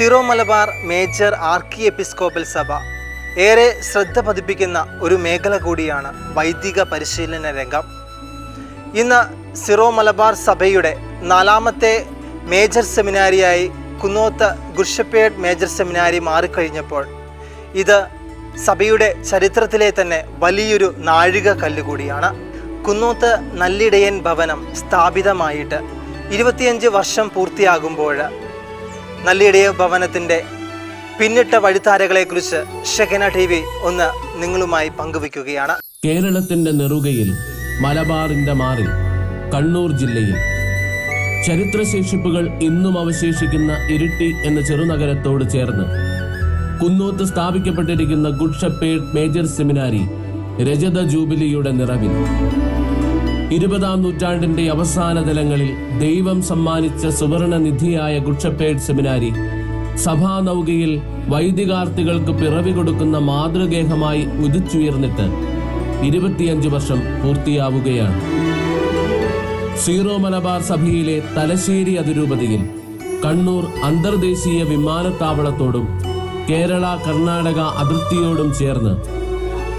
Syro Malabar major archiepiscopal സഭ ഏറെ ശ്രദ്ധ പതിപ്പിക്കുന്ന ഒരു മേഖല കൂടിയാണ് വൈദിക പരിശീലന രംഗം. ഇന്ന് സിറോ മലബാർ സഭയുടെ നാലാമത്തെ major സെമിനാരിയായി Kunnoth good shepherd major seminary മാറിക്കഴിഞ്ഞപ്പോൾ ഇത് സഭയുടെ ചരിത്രത്തിലെ തന്നെ വലിയൊരു നാഴിക കല്ല് കൂടിയാണ്. കുന്നോത്ത് നല്ലിടയൻ ഭവനം സ്ഥാപിതമായിട്ട് ഇരുപത്തിയഞ്ച് വർഷം പൂർത്തിയാകുമ്പോൾ നല്ലിടയ ഭവനത്തിന്റെ പിന്നിട്ട വഴിത്താരകളെക്കുറിച്ച് ഷെഖന ടി വി ഒന്ന് നിങ്ങളുമായി പങ്കുവയ്ക്കുകയാണ്. കേരളത്തിന്റെ നെറുകയിൽ മലബാറിന്റെ മാറിൽ കണ്ണൂർ ജില്ലയിൽ ചരിത്രശേഷിപ്പുകൾ ഇന്നും അവശേഷിക്കുന്ന ഇരിട്ടി എന്ന ചെറുനഗരത്തോട് ചേർന്ന് കുന്നോത്ത് സ്ഥാപിക്കപ്പെട്ടിരിക്കുന്ന ഗുഡ് ഷപ്പേഡ് മേജർ സെമിനാരി രജത ജൂബിലിയുടെ നിറവിൽ ഇരുപതാം നൂറ്റാണ്ടിന്റെ അവസാന തലങ്ങളിൽ ദൈവം സമ്മാനിച്ച സുവർണ നിധിയായ ഗുഡ്ഷപ്പേഡ് സെമിനാരി സഭാ നൗകയിൽ വൈദികാർത്ഥികൾക്ക് പിറവി കൊടുക്കുന്ന മാതൃഗേഹമായി ഉദിച്ചുയർന്നിട്ട് ഇരുപത്തിയഞ്ച് വർഷം പൂർത്തിയാവുകയാണ്. സീറോ മലബാർ സഭയിലെ തലശ്ശേരി അതിരൂപതയിൽ കണ്ണൂർ അന്തർദേശീയ വിമാനത്താവളത്തോടും കേരള കർണാടക അതിർത്തിയോടും ചേർന്ന്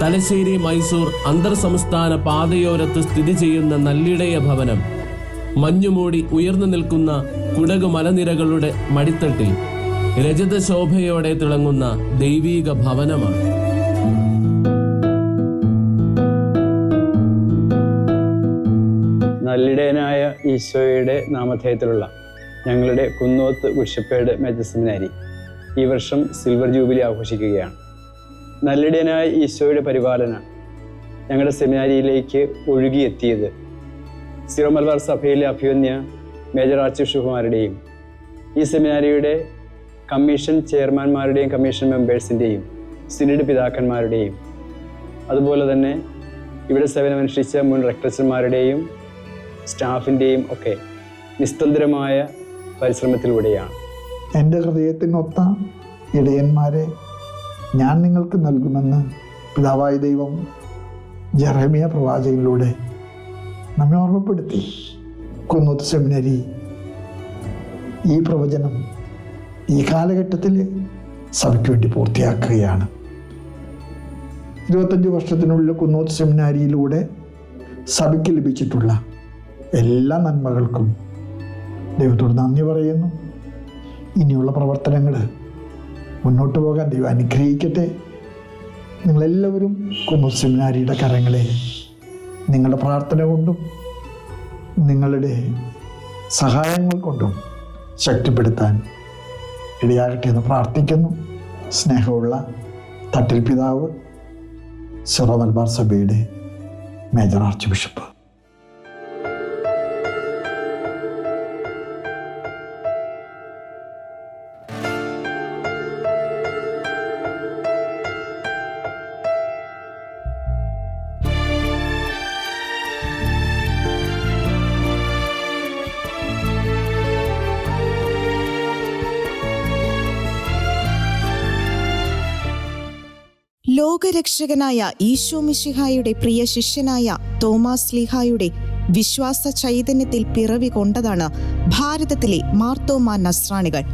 തലശ്ശേരി മൈസൂർ അന്തർ സംസ്ഥാന പാതയോരത്ത് സ്ഥിതി ചെയ്യുന്ന നല്ലിടയ ഭവനം. മഞ്ഞുമൂടി ഉയർന്നു നിൽക്കുന്ന കുടകു മലനിരകളുടെ മടിത്തട്ടിൽ രജത ശോഭയോടെ തിളങ്ങുന്ന ദൈവീക ഭവനമാണ്. നല്ലിടയനായ ഈശോയുടെ നാമധേയത്തിലുള്ള ഞങ്ങളുടെ കുന്നോത്ത് ബിഷപ്പേഡ് മേജർ ഈ വർഷം സിൽവർ ജൂബിലി ആഘോഷിക്കുകയാണ്. നല്ലിടയനായ ഈശോയുടെ പരിപാലന ഞങ്ങളുടെ സെമിനാരിയിലേക്ക് ഒഴുകിയെത്തിയത്. സിറോ മലബാർ സഭയിലെ അഭിവന്യ മേജർ ആർച്ച് ബിഷപ്പുമാരുടെയും ഈ സെമിനാരിയുടെ കമ്മീഷൻ ചെയർമാൻമാരുടെയും കമ്മീഷൻ മെമ്പേഴ്സിന്റെയും സിനിഡ് പിതാക്കന്മാരുടെയും അതുപോലെ തന്നെ ഇവിടെ സേവനമനുഷ്ഠിച്ച മുൻ റെക്ടർസന്മാരുടെയും സ്റ്റാഫിന്റെയും ഒക്കെ നിസ്തന്ത്രമായ പരിശ്രമത്തിലൂടെയാണ്. എന്റെ ഹൃദയത്തിനൊത്ത ഇടയന്മാരെ ഞാൻ നിങ്ങൾക്ക് നൽകുമെന്ന് പിതാവായ ദൈവം ജെറമിയ പ്രവാചകനിലൂടെ നമ്മെ ഓർമ്മപ്പെടുത്തി. കുന്നൂത്ത് സെമിനരി. ഈ പ്രവചനം ഈ കാലഘട്ടത്തിൽ സഭയ്ക്ക് വേണ്ടി പൂർത്തിയാക്കുകയാണ്. ഇരുപത്തഞ്ച് വർഷത്തിനുള്ളിൽ കുന്നൂത്ത് സെമിനാരിയിലൂടെ സഭയ്ക്ക് ലഭിച്ചിട്ടുള്ള എല്ലാ നന്മകൾക്കും ദൈവത്തോട് നന്ദി പറയുന്നു. ഇനിയുള്ള പ്രവർത്തനങ്ങൾ മുന്നോട്ട് പോകാൻ ദൈവം അനുഗ്രഹിക്കട്ടെ. നിങ്ങളെല്ലാവരും കുന്നൂർ സെമിനാരിയുടെ കരങ്ങളെ നിങ്ങളുടെ പ്രാർത്ഥന കൊണ്ടും നിങ്ങളുടെ സഹായങ്ങൾ കൊണ്ടും ശക്തിപ്പെടുത്താൻ ഇടയാകട്ടെ എന്ന് പ്രാർത്ഥിക്കുന്നു. സ്നേഹമുള്ള തട്ടിൽ പിതാവ് സിറോ മലബാർ സഭയുടെ മേജർ ആർച്ച് ബിഷപ്പ്. ലോകരക്ഷകനായ ഈശോ മിശിഹായുടെ പ്രിയ ശിഷ്യനായ തോമാസ് ലിഹായുടെ വിശ്വാസ ചൈതന്യത്തിൽ പിറവി കൊണ്ടതാണ് ഭാരതത്തിലെ മാർത്തോമാ നസ്രാണികൾ.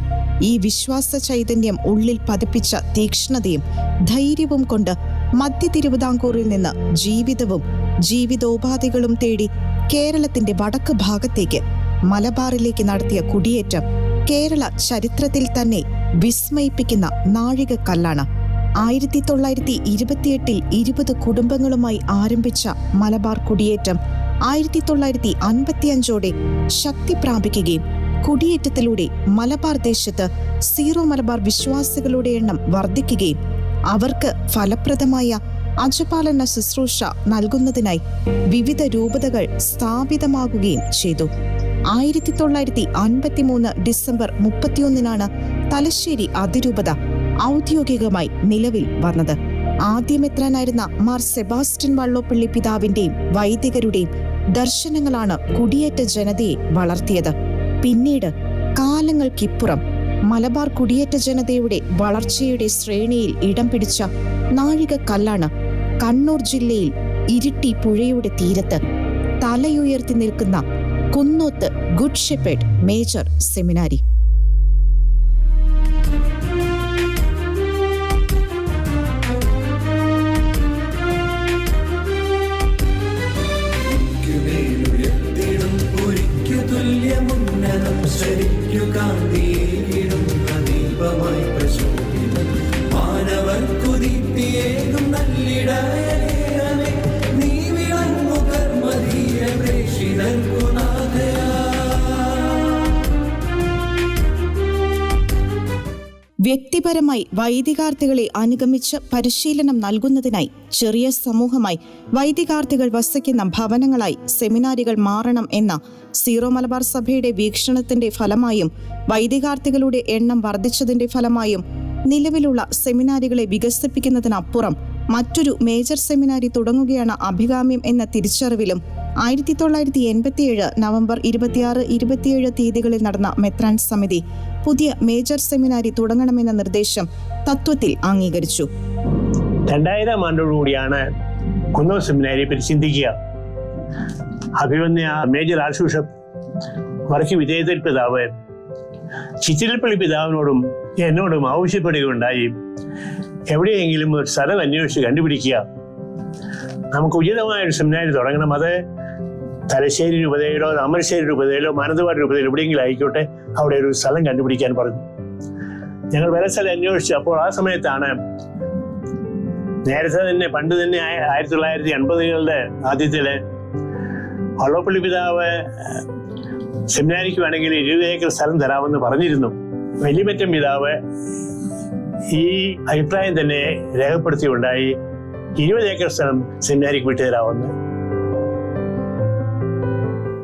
ഈ വിശ്വാസ ചൈതന്യം ഉള്ളിൽ പതിപ്പിച്ച തീക്ഷ്ണതയും ധൈര്യവും കൊണ്ട് മധ്യ തിരുവിതാംകൂറിൽ നിന്ന് ജീവിതവും ജീവിതോപാധികളും തേടി കേരളത്തിന്റെ വടക്ക് ഭാഗത്തേക്ക് മലബാറിലേക്ക് നടത്തിയ കുടിയേറ്റം കേരള ചരിത്രത്തിൽ തന്നെ വിസ്മയിപ്പിക്കുന്ന നാഴികക്കല്ലാണ്. ആയിരത്തി തൊള്ളായിരത്തി ഇരുപത്തിയെട്ടിൽ ഇരുപത് കുടുംബങ്ങളുമായി ആരംഭിച്ച മലബാർ കുടിയേറ്റം ആയിരത്തി തൊള്ളായിരത്തി അൻപത്തിയഞ്ചോടെ ശക്തി പ്രാപിക്കുകയും കുടിയേറ്റത്തിലൂടെ മലബാർ ദേശത്ത് സീറോ മലബാർ വിശ്വാസികളുടെ എണ്ണം വർദ്ധിക്കുകയും അവർക്ക് ഫലപ്രദമായ അജപാലന ശുശ്രൂഷ നൽകുന്നതിനായി വിവിധ രൂപതകൾ സ്ഥാപിതമാകുകയും ചെയ്തു. ആയിരത്തി തൊള്ളായിരത്തി അൻപത്തിമൂന്ന് ഡിസംബർ മുപ്പത്തിയൊന്നിനാണ് തലശ്ശേരി അതിരൂപത ഔദ്യോഗികമായി നിലവിൽ വന്നത്. ആദ്യമെത്രാനായിരുന്ന മാർ സെബാസ്റ്റ്യൻ വള്ളോപ്പള്ളി പിതാവിന്റെയും വൈദികരുടെയും ദർശനങ്ങളാണ് കുടിയേറ്റ ജനതയെ വളർത്തിയത്. പിന്നീട് കാലങ്ങൾക്കിപ്പുറം മലബാർ കുടിയേറ്റ ജനതയുടെ വളർച്ചയുടെ ശ്രേണിയിൽ ഇടം പിടിച്ച നാഴികക്കല്ലാണ് കണ്ണൂർ ജില്ലയിൽ ഇരിട്ടി പുഴയുടെ തീരത്ത് തലയുയർത്തി നിൽക്കുന്ന Kunnoth good shepherd major seminary. വ്യക്തിപരമായി വൈദികാർത്ഥികളെ അനുഗമിച്ച് പരിശീലനം നൽകുന്നതിനായി ചെറിയ സമൂഹമായി വൈദികാർത്ഥികൾ വസിക്കുന്ന ഭവനങ്ങളായി സെമിനാരികൾ മാറണം എന്ന സീറോ മലബാർ സഭയുടെ വീക്ഷണത്തിന്റെ ഫലമായും വൈദികാർത്ഥികളുടെ എണ്ണം വർദ്ധിച്ചതിന്റെ ഫലമായും നിലവിലുള്ള സെമിനാരികളെ വികസിപ്പിക്കുന്നതിനപ്പുറം മറ്റൊരു മേജർ സെമിനാരി തുടങ്ങുകയാണ് അഭികാമ്യം എന്ന തിരിച്ചറിവിലും ആയിരത്തി തൊള്ളായിരത്തി എൺപത്തിയേഴ് നവംബർ ഇരുപത്തിയാറ് ഇരുപത്തിയേഴ് തീയതികളിൽ നടന്ന മെത്രാൻസ് സമിതി പുതിയ മേജർ സെമിനാരി തുടങ്ങണമെന്ന നിർദ്ദേശം തത്വത്തിൽ അംഗീകരിച്ചു. രണ്ടായിരം ആണ്ടോടുകൂടിയാണ് കുന്നോ സെമിനാരിയെ പറ്റി ചിന്തിക്കുക അഭിമന്യ മേജർ ആർച്ച് ബിഷപ്പ് വടക്ക് വിജയത്തിൽ പിതാവ് ചിറ്റിലപ്പള്ളി പിതാവിനോടും എന്നോടും ആവശ്യപ്പെടുകയുണ്ടായി. എവിടെയെങ്കിലും ഒരു സ്ഥലം അന്വേഷിച്ച് കണ്ടുപിടിക്കുക. നമുക്ക് ഉചിതമായ ഒരു സെമിനാരി തുടങ്ങണം. അത് തലശ്ശേരി രൂപതയിലോ താമരശ്ശേരി രൂപതയിലോ മാനന്തവാടി രൂപതയിലോ എവിടെയെങ്കിലും ആയിക്കോട്ടെ അവിടെ ഒരു സ്ഥലം കണ്ടുപിടിക്കാൻ പറഞ്ഞു. ഞങ്ങൾ വേറെ സ്ഥലം അന്വേഷിച്ചു. അപ്പോൾ ആ സമയത്താണ് നേരത്തെ തന്നെ പണ്ട് തന്നെ ആയ- ആയിരത്തി തൊള്ളായിരത്തി എൺപതുകളുടെ ആദ്യത്തിൽ വള്ളപ്പള്ളി പിതാവ് സെമിനാരിക്ക് വേണമെങ്കിൽ ഇരുപത് ഏക്കർ സ്ഥലം തരാമെന്ന് പറഞ്ഞിരുന്നു. വലിയമറ്റം പിതാവ് ഈ അഭിപ്രായം തന്നെ രേഖപ്പെടുത്തിയുണ്ടായി. ഇരുപത് ഏക്കർ സ്ഥലം സെമിനാരിക്ക് വിട്ടുതരാമെന്ന്.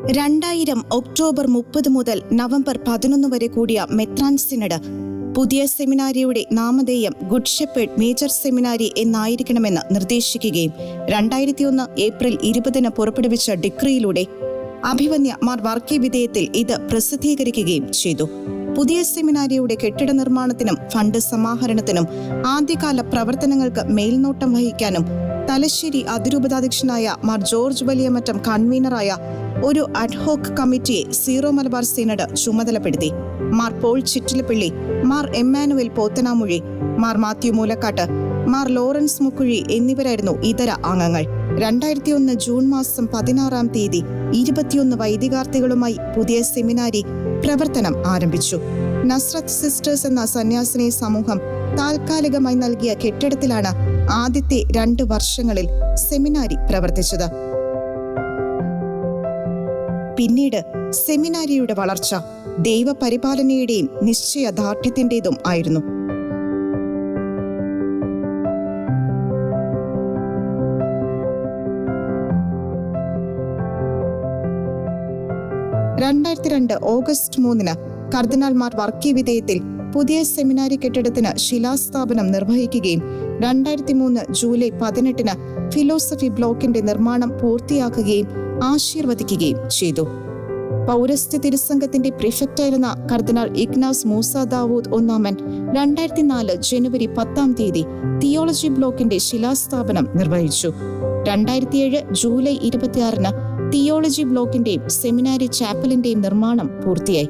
രണ്ടായിരം ഒക്ടോബർ മുപ്പത് മുതൽ നവംബർ പതിനൊന്ന് വരെ കൂടിയ മെത്രാൻ സിനഡ് പുതിയ സെമിനാരിയുടെ നാമധേയം ഗുഡ് ഷെപ്പേഡ് മേജർ സെമിനാരി എന്നായിരിക്കണമെന്ന് നിർദ്ദേശിക്കുകയും രണ്ടായിരത്തി ഒന്ന് ഏപ്രിൽ ഇരുപതിന് പുറപ്പെടുവിച്ച ഡിക്രിയിലൂടെ അഭിവന്യ മാർ വർക്കി വിധേയത്തിൽ ഇത് പ്രസിദ്ധീകരിക്കുകയും ചെയ്തു. പുതിയ സെമിനാരിയുടെ കെട്ടിട നിർമ്മാണത്തിനും ഫണ്ട് സമാഹരണത്തിനും ആദ്യകാല പ്രവർത്തനങ്ങൾക്ക് മേൽനോട്ടം വഹിക്കാനും തലശ്ശേരി അതിരൂപതാധ്യക്ഷനായ മാർ ജോർജ് വലിയമറ്റം കൺവീനറായ ഒരു അഡ്ഹോക്ക് കമ്മിറ്റിയെ സീറോ മലബാർ സിനഡ് ചുമതലപ്പെടുത്തി. മാർ പോൾ ചിറ്റിലപ്പള്ളി മാർ എമ്മാനുവൽ പോത്തനാമുഴി മാർ മാത്യു മൂലക്കാട്ട് മാർ ലോറൻസ് മുക്കുഴി എന്നിവരായിരുന്നു ഇതര അംഗങ്ങൾ. രണ്ടായിരത്തി ഒന്ന് ജൂൺ മാസം പതിനാറാം തീയതി ഇരുപത്തിയൊന്ന് വൈദികാർത്ഥികളുമായി പുതിയ സെമിനാരി പ്രവർത്തനം ആരംഭിച്ചു. നസ്രത്ത് സിസ്റ്റേഴ്സ് എന്ന സന്യാസിനി സമൂഹം താൽക്കാലികമായി നൽകിയ കെട്ടിടത്തിലാണ് ആദ്യത്തെ രണ്ട് വർഷങ്ങളിൽ സെമിനാരി പ്രവർത്തിച്ചത്. പിന്നീട് സെമിനാരിയുടെ വളർച്ച ദൈവപരിപാലനയുടെയും നിശ്ചയദാർഢ്യത്തിന്റെതും ആയിരുന്നു. രണ്ടായിരത്തി രണ്ട് ഓഗസ്റ്റ് മൂന്നിന് കർദിനാൾമാർ വർക്കി വിധേയത്തിൽ പുതിയ സെമിനാരി കെട്ടിടത്തിന് ശിലാസ്ഥാപനം നിർവഹിക്കുകയും രണ്ടായിരത്തി മൂന്ന് ജൂലൈ പതിനെട്ടിന് ഫിലോസഫി ബ്ലോക്കിന്റെ നിർമ്മാണം പൂർത്തിയാക്കുകയും ആശീർവദിക്കുകയും ചെയ്തു. പൗരസ്ത്യ തിരുസംഘത്തിന്റെ പ്രിഫക്റ്റായിരുന്ന കർദിനാൾ ഇഗ്നാസ് മൂസ ദാവൂദ് ഒന്നാമൻ രണ്ടായിരത്തി നാല് ജനുവരി പത്താം തീയതി തിയോളജി ബ്ലോക്കിന്റെ ശിലാസ്ഥാപനം നിർവഹിച്ചു. രണ്ടായിരത്തിയേഴ് ജൂലൈ ഇരുപത്തിയാറിന് തിയോളജി ബ്ലോക്കിന്റെയും സെമിനാരി ചാപ്പലിന്റെയും നിർമ്മാണം പൂർത്തിയായി.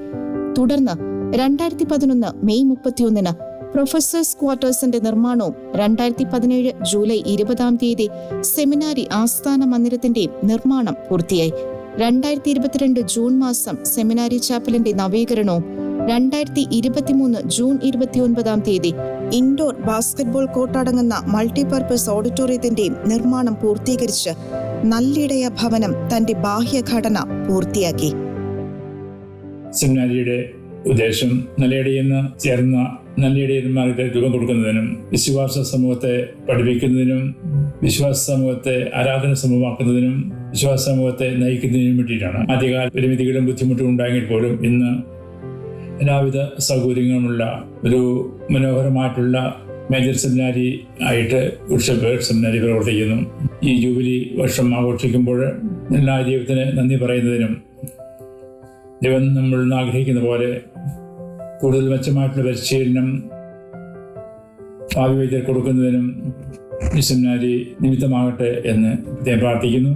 തുടർന്ന് രണ്ടായിരത്തി പതിനൊന്ന് മെയ് മുപ്പത്തിയൊന്നിന് പ്രൊഫസേഴ്സ് ക്വാർട്ടേഴ്സിന്റെ നിർമ്മാണവും രണ്ടായിരത്തി പതിനേഴ് ജൂലൈ ഇരുപതാം തീയതി സെമിനാരി ആസ്ഥാന മന്ദിരത്തിന്റെ നിർമ്മാണം പൂർത്തിയായി. രണ്ടായിരത്തി ഇരുപത്തിരണ്ട് ജൂൺ മാസം സെമിനാരി ചാപ്പലിന്റെ നവീകരണവും രണ്ടായിരത്തി ഇരുപത്തിമൂന്ന് ജൂൺ ഇരുപത്തിയൊൻപതാം തീയതി ഇൻഡോർ ബാസ്കറ്റ്ബോൾ കോർട്ടടങ്ങുന്ന മൾട്ടിപർപ്പസ് ഓഡിറ്റോറിയത്തിന്റെയും നിർമ്മാണം പൂർത്തീകരിച്ച് നല്ലിടയ ഭവനം തന്റെ ബാഹ്യഘടന പൂർത്തിയാക്കി. സെമിനാരിയുടെ ഉദ്ദേശം നല്ലയിടയെന്ന് ചേർന്ന നല്ലയിടയന്മാർക്ക് രൂപം കൊടുക്കുന്നതിനും വിശ്വാസ സമൂഹത്തെ പഠിപ്പിക്കുന്നതിനും വിശ്വാസ സമൂഹത്തെ ആരാധന സമൂഹമാക്കുന്നതിനും വിശ്വാസ സമൂഹത്തെ നയിക്കുന്നതിനും വേണ്ടിയിട്ടാണ്. ആദ്യകാല പരിമിതികളും ബുദ്ധിമുട്ടും ഉണ്ടായെങ്കിൽ പോലും ഇന്ന് എല്ലാവിധ സൗകര്യങ്ങളുമുള്ള ഒരു മനോഹരമായിട്ടുള്ള മേജർ സെമിനാരി ആയിട്ട് ഉത്സവ സെമിനാരി പ്രവർത്തിക്കുന്നു. ഈ ജൂബിലി വർഷം ആഘോഷിക്കുമ്പോൾ എല്ലാ ദൈവത്തിന് നന്ദി പറയുന്നതിനും ദൈവം നമ്മൾ ആഗ്രഹിക്കുന്ന പോലെ കൂടുതൽ മെച്ചമായിട്ടുള്ള പരിശീലനം ഭാവി വൈദ്യർ കൊടുക്കുന്നതിനും സെമിനാരി നിമിത്തമാകട്ടെ എന്ന് അദ്ദേഹം പ്രാർത്ഥിക്കുന്നു.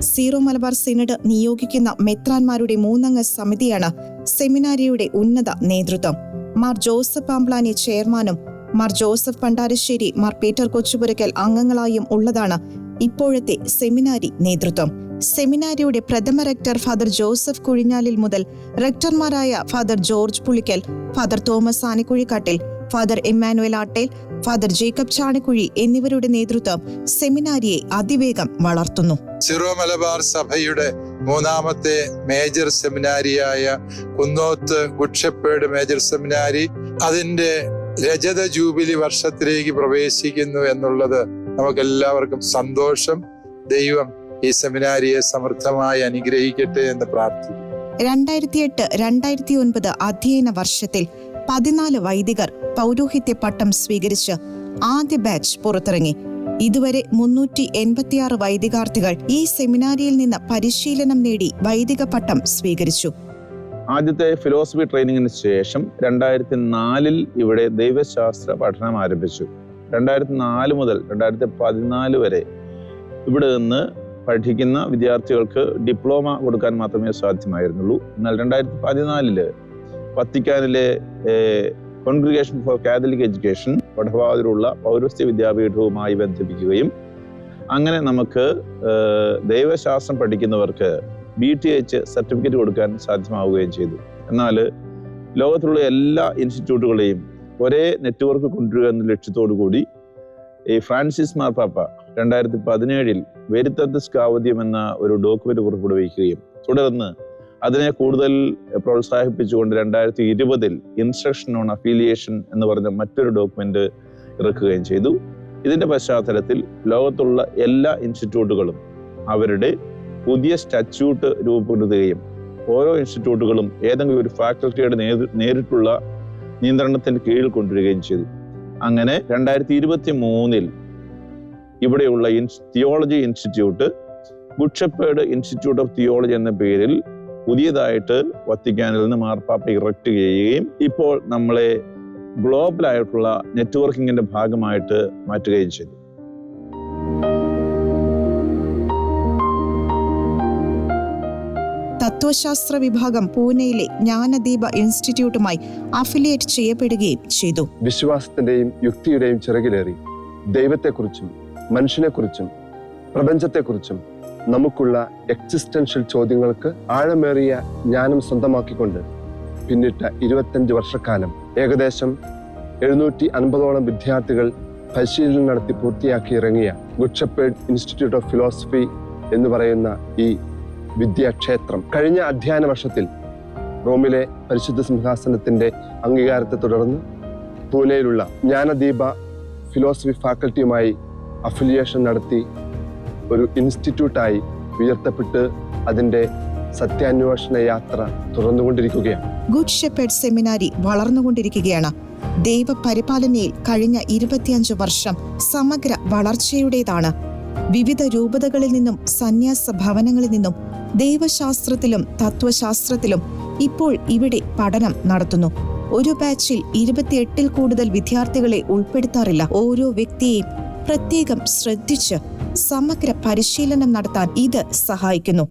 സീറോ മലബാർ സിനഡ് നിയോഗിക്കുന്ന മെത്രാന്മാരുടെ മൂന്നംഗ സമിതിയാണ് സെമിനാരിയുടെ ഉന്നത നേതൃത്വം. മാർ ജോസഫ് പാംപ്ലാനി ചെയർമാനും മാർ ജോസഫ് പണ്ടാരശ്ശേരി മാർ പീറ്റർ കൊച്ചുപുരക്കൽ അംഗങ്ങളായും ഉള്ളതാണ് ഇപ്പോഴത്തെ സെമിനാരി നേതൃത്വം. സെമിനാരിയുടെ പ്രഥമ റെക്ടർ ഫാദർ ജോസഫ് കുഴിഞ്ഞാലിൽ മുതൽ റെക്ടർമാരായ father George Pulickal father Thomas Anikuzhikattil father Emmanuel Attel father Jacob Chanikuzhy എന്നിവരുടെ നേതൃത്വം സെമിനാരിയെ അതിവേഗം വളർത്തുന്നു. സിറോ മലബാർ സഭയുടെ മൂന്നാമത്തെ major സെമിനാരിയായ Kunnoth good shepherd major seminary അതിന്റെ രജത ജൂബിലി വർഷത്തിലേക്ക് പ്രവേശിക്കുന്നു എന്നുള്ളത് നമുക്കെല്ലാവർക്കും സന്തോഷം ദൈവം ഈ സെമിനാരിയെ സമൃദ്ധമായി അനുഗ്രഹിക്കട്ടെ എന്ന് പ്രാർത്ഥിക്കുന്നു. രണ്ടായിരത്തി എട്ട് രണ്ടായിരത്തി ഒൻപത് അധ്യയന വർഷത്തിൽ പതിനാല് വൈദികർ പൗരോഹിത്യ പട്ടം സ്വീകരിച്ച് ആദ്യ ബാച്ച് പുറത്തിറങ്ങി. ഇതുവരെ മുന്നൂറ്റി എൺപത്തിയാറ് വൈദികാർത്ഥികൾ ഈ സെമിനാരിയിൽ നിന്ന് പരിശീലനം നേടി വൈദിക പട്ടം സ്വീകരിച്ചു. ആദ്യത്തെ ഫിലോസഫി ട്രെയിനിങ്ങിന് ശേഷം രണ്ടായിരത്തി നാലിൽ ഇവിടെ ദൈവശാസ്ത്ര പഠനം ആരംഭിച്ചു. രണ്ടായിരത്തി നാല് മുതൽ രണ്ടായിരത്തി പതിനാല് വരെ ഇവിടെ നിന്ന് പഠിക്കുന്ന വിദ്യാർത്ഥികൾക്ക് ഡിപ്ലോമ കൊടുക്കാൻ മാത്രമേ സാധ്യമായിരുന്നുള്ളൂ. എന്നാൽ രണ്ടായിരത്തി പതിനാലിൽ വത്തിക്കാനിലെ കോൺഗ്രിഗേഷൻ ഫോർ കാതലിക് എഡ്യൂക്കേഷൻ വടവാതിലുള്ള പൗരസ്ത്യ വിദ്യാപീഠവുമായി ബന്ധിപ്പിക്കുകയും അങ്ങനെ നമുക്ക് ദൈവശാസ്ത്രം പഠിക്കുന്നവർക്ക് ബി ടി എച്ച് സർട്ടിഫിക്കറ്റ് കൊടുക്കാൻ സാധ്യമാവുകയും ചെയ്തു. എന്നാൽ ലോകത്തിലുള്ള എല്ലാ ഇൻസ്റ്റിറ്റ്യൂട്ടുകളെയും ഒരേ നെറ്റ്വർക്ക് കൊണ്ടുവരിക എന്ന ലക്ഷ്യത്തോടു കൂടി ഈ ഫ്രാൻസിസ് മാർപ്പാപ്പ രണ്ടായിരത്തി പതിനേഴിൽ വെരിത്തത്ത് സ്കാവദ്യം എന്ന ഒരു ഡോക്യുമെന്റ് പുറപ്പെടുവിക്കുകയും തുടർന്ന് അതിനെ കൂടുതൽ പ്രോത്സാഹിപ്പിച്ചുകൊണ്ട് രണ്ടായിരത്തി ഇരുപതിൽ ഇൻസ്ട്രക്ഷൻ ഓൺ അഫിലിയേഷൻ എന്ന് പറഞ്ഞ മറ്റൊരു ഡോക്യുമെന്റ് ഇറക്കുകയും ചെയ്തു. ഇതിന്റെ പശ്ചാത്തലത്തിൽ ലോകത്തുള്ള എല്ലാ ഇൻസ്റ്റിറ്റ്യൂട്ടുകളും അവരുടെ പുതിയ സ്റ്റാറ്റ്യൂട്ട് രൂപപ്പെടുത്തുകയും ഓരോ ഇൻസ്റ്റിറ്റ്യൂട്ടുകളും ഏതെങ്കിലും ഒരു ഫാക്കൽറ്റിയുടെ നേരിട്ടുള്ള നിയന്ത്രണത്തിന് കീഴിൽ കൊണ്ടുവരികയും ചെയ്തു. അങ്ങനെ രണ്ടായിരത്തി ഇരുപത്തി മൂന്നിൽ ഇവിടെയുള്ള theology institute good shepherd institute of theology എന്ന പേരിൽ പുതിയതായിട്ട് വത്തിക്കാനിൽ നിന്ന് മാർപ്പാപ്പ ഇറക്റ്റ് ചെയ്യുകയും ഇപ്പോൾ നമ്മളെ ഗ്ലോബലായിട്ടുള്ള നെറ്റ്വർക്കിങ്ങിന്റെ ഭാഗമായിട്ട് മാറ്റുകയും ചെയ്തു. തത്വശാസ്ത്ര വിഭാഗം പൂനെയിലെ ജ്ഞാനദീപ ഇൻസ്റ്റിറ്റ്യൂട്ടുമായി അഫിലിയേറ്റ് ചെയ്യപ്പെടുകയും ചെയ്തു. വിശ്വാസത്തിന്റെയും യുക്തിയുടെയും ചിറകിലേറി ദൈവത്തെക്കുറിച്ചും മനുഷ്യനെക്കുറിച്ചും പ്രപഞ്ചത്തെക്കുറിച്ചും നമുക്കുള്ള എക്സിസ്റ്റൻഷ്യൽ ചോദ്യങ്ങൾക്ക് ആഴമേറിയ ജ്ഞാനം സ്വന്തമാക്കിക്കൊണ്ട് പിന്നിട്ട ഇരുപത്തഞ്ച് വർഷക്കാലം ഏകദേശം എഴുന്നൂറ്റി അൻപതോളം വിദ്യാർത്ഥികൾ പരിശീലനം നടത്തി പൂർത്തിയാക്കി ഇറങ്ങിയ ഗുഡ്ഷപ്പേഡ് ഇൻസ്റ്റിറ്റ്യൂട്ട് ഓഫ് ഫിലോസഫി എന്ന് പറയുന്ന ഈ വിദ്യാക്ഷേത്രം കഴിഞ്ഞ അധ്യയന വർഷത്തിൽ റോമിലെ പരിശുദ്ധ സിംഹാസനത്തിന്റെ അംഗീകാരത്തെ തുടർന്ന് പൂനെയിലുള്ള ജ്ഞാനദീപ ഫിലോസഫി ഫാക്കൽറ്റിയുമായി അഫിലിയേഷൻ നടത്തി ഒരു ഇൻസ്റ്റിറ്റ്യൂട്ടായി ഉയർത്തപ്പെട്ട് അതിന്റെ സത്യാന്വേഷണ യാത്ര തുറന്നുകൊണ്ടിരിക്കുകയാണ്. ഗുഡ് ഷെപ്പേഡ് സെമിനാരി വളർന്നുകൊണ്ടിരിക്കുകയാണ്. ദൈവപരിപാലനയിൽ കഴിഞ്ഞ ഇരുപത്തിയഞ്ച് വർഷം സമഗ്ര വളർച്ചയുടേതാണ്. വിവിധ രൂപതകളിൽ നിന്നും സന്യാസ ഭവനങ്ങളിൽ നിന്നും ദൈവശാസ്ത്രത്തിലും തത്വശാസ്ത്രത്തിലും ഇപ്പോൾ ഇവിടെ പഠനം നടത്തുന്നു. ഒരു ബാച്ചിൽ ഇരുപത്തിയെട്ടിൽ കൂടുതൽ വിദ്യാർത്ഥികളെ ഉൾപ്പെടുത്താറില്ല. ഓരോ വ്യക്തിയെയും പ്രത്യേകം ശ്രദ്ധിച്ച് സമഗ്ര പരിശീലനം നടത്താൻ ഇത് സഹായിക്കുന്നു.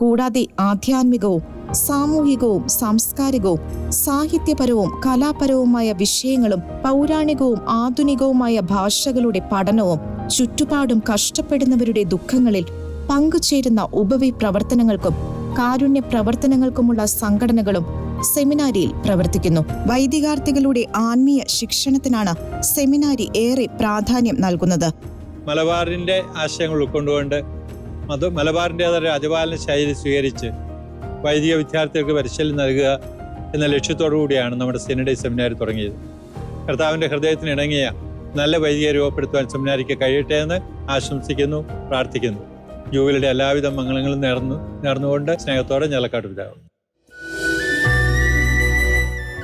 കൂടാതെ ആധ്യാത്മികവും സാമൂഹികവും സാംസ്കാരികവും സാഹിത്യപരവും കലാപരവുമായ വിഷയങ്ങളും പൗരാണികവും ആധുനികവുമായ ഭാഷകളുടെ പഠനവും ചുറ്റുപാടും കഷ്ടപ്പെടുന്നവരുടെ ദുഃഖങ്ങളിൽ പങ്കുചേരുന്ന ഉപവി പ്രവർത്തനങ്ങൾക്കും കാരുണ്യ പ്രവർത്തനങ്ങൾക്കുമുള്ള സംഘടനകളും സെമിനാരിയിൽ പ്രവർത്തിക്കുന്നു. വൈദികാർത്ഥികളുടെ ആത്മീയ ശിക്ഷണത്തിനാണ് സെമിനാരി ഏറെ പ്രാധാന്യം നൽകുന്നത്. മലബാറിന്റെ ആശയങ്ങൾ ഉൾക്കൊണ്ടുകൊണ്ട് അത് മലബാറിന്റെതായ രാജപാലന ശൈലി സ്വീകരിച്ച് വൈദിക വിദ്യാർത്ഥികൾക്ക് പരിശീലനം നൽകുക എന്ന ലക്ഷ്യത്തോടു കൂടിയാണ് നമ്മുടെ സെനഡേ സെമിനാർ തുടങ്ങിയത്. കർത്താവിന്റെ ഹൃദയത്തിന് ഇണങ്ങിയ നല്ല വൈദികരെ രൂപപ്പെടുത്തുവാൻ സെമിനാരിക്ക് കഴിയട്ടെ എന്ന് ആശംസിക്കുന്നു പ്രാർത്ഥിക്കുന്നു. ജൂബിലിയുടെ എല്ലാവിധ മംഗളങ്ങളും നേർന്നു നേർന്നുകൊണ്ട് സ്നേഹത്തോടെ ഞലക്കാട്ട് പിതാവ്.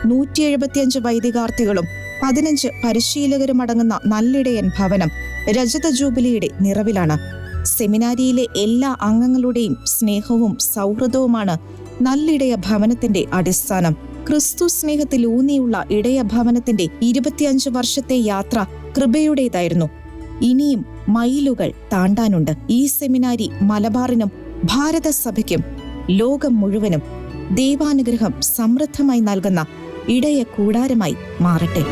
നൂറ്റി എഴുപത്തിയഞ്ച് വൈദികാർത്ഥികളും പതിനഞ്ച് പരിശീലകരും അടങ്ങുന്ന നല്ലിടയൻ ഭവനം രജത ജൂബിലിയുടെ നിറവിലാണ്. സെമിനാരിയിലെ എല്ലാ അംഗങ്ങളുടെയും സ്നേഹവും സൗഹൃദവുമാണ് നല്ലിടയ ഭവനത്തിന്റെ അടിസ്ഥാനം. ക്രിസ്തു സ്നേഹത്തിൽ ഊന്നിയുള്ള ഇടയ ഭവനത്തിന്റെ ഇരുപത്തിയഞ്ച് വർഷത്തെ യാത്ര കൃപയുടേതായിരുന്നു. ഇനിയും മൈലുകൾ താണ്ടാനുണ്ട്. ഈ സെമിനാരി മലബാറിനും ഭാരതസഭയ്ക്കും ലോകം മുഴുവനും ദൈവാനുഗ്രഹം സമൃദ്ധമായി നൽകുന്ന ഇടയ കൂടാരമായി മാറട്ടെ.